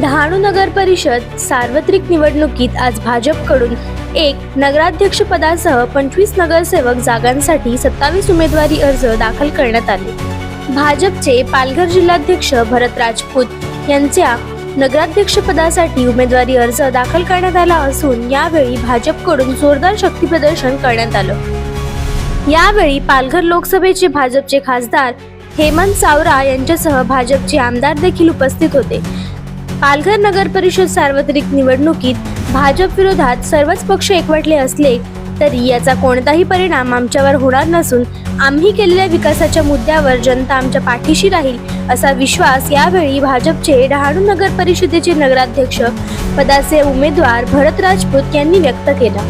डहाणू नगर परिषद सार्वत्रिक निवडणुकीत आज भाजपकडून एक नगराध्यक्ष पदासह पंचवीस नगरसेवक जागांसाठी सत्तावीस उमेदवारी अर्ज दाखल करण्यात आले. भाजपचे पालघर जिल्हाध्यक्ष भरत राजपूत यांच्या नगराध्यक्ष पदासाठी उमेदवारी अर्ज दाखल करण्यात आला असून यावेळी भाजपकडून जोरदार शक्तीप्रदर्शन करण्यात आलं. यावेळी पालघर लोकसभेचे भाजपचे खासदार हेमंत सावरा यांच्यासह भाजपचे आमदार देखील उपस्थित होते. पालघर नगर परिषद सार्वत्रिक निवडणुकीत भाजप विरोधात सर्वच पक्ष एकवटले असले तरी याचा कोणताही परिणाम आमच्यावर होणार नसून आम्ही केलेल्या विकासाच्या मुद्द्यावर जनता आमच्या पाठीशी राहील असा विश्वास यावेळी भाजपचे डहाणू नगर परिषदेचे नगराध्यक्ष पदाचे उमेदवार भरत राजपूत यांनी व्यक्त केला.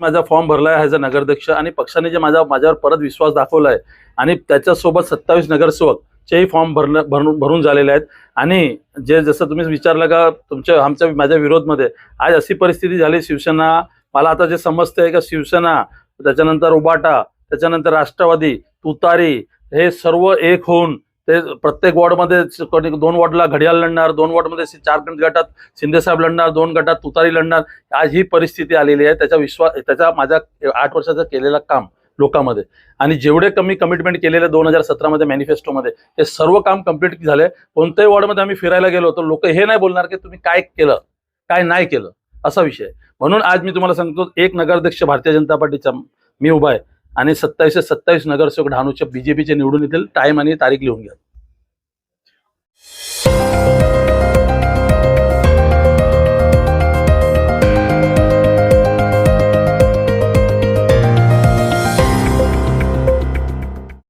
माझा फॉर्म भरलाय ॲज अ नगराध्यक्ष आणि पक्षाने जे माझा माझ्यावर परत विश्वास दाखवला आहे आणि त्याच्यासोबत सत्तावीस नगरसेवक चेही फॉर्म भरलं भरून भरून झालेले आहेत. आणि जे जसं तुम्ही विचारलं का तुमच्या आमच्या माझ्या विरोधमध्ये आज अशी परिस्थिती झाली शिवसेना मला आता जे समजतंय का शिवसेना त्याच्यानंतर उबाटा त्याच्यानंतर राष्ट्रवादी तुतारी हे सर्व एक होऊन ते प्रत्येक वॉर्डमध्ये कोणी- दोन वॉर्डला घडियाल लढणार दोन वॉर्डमध्ये चार गटात शिंदेसाहेब लढणार दोन गटात तुतारी लढणार आज ही परिस्थिती आलेली आहे. त्याचा विश्वास त्याचा माझ्या आठ वर्षाचं केलेलं काम लोकांमध्ये. आणि जेवढे कमी कमिटमेंट केलेले दोन हजार सतरामध्ये मॅनिफेस्टोमध्ये हे सर्व काम कंप्लीट झाले. कोणत्याही वॉर्डमध्ये आम्ही फिरायला गेलो तर लोक हे नाही बोलणार की तुम्ही काय केलं काय नाही केलं असा विषय म्हणून आज मी तुम्हाला सांगतो एक नगराध्यक्ष भारतीय जनता पार्टीचा मी उभा आहे. आणि सत्तावीसशे सत्तावीस नगरसेवक डहाणूच्या बीजेपीचे निवडून येतील. टाइम आणि तारीख लिहून घ्या.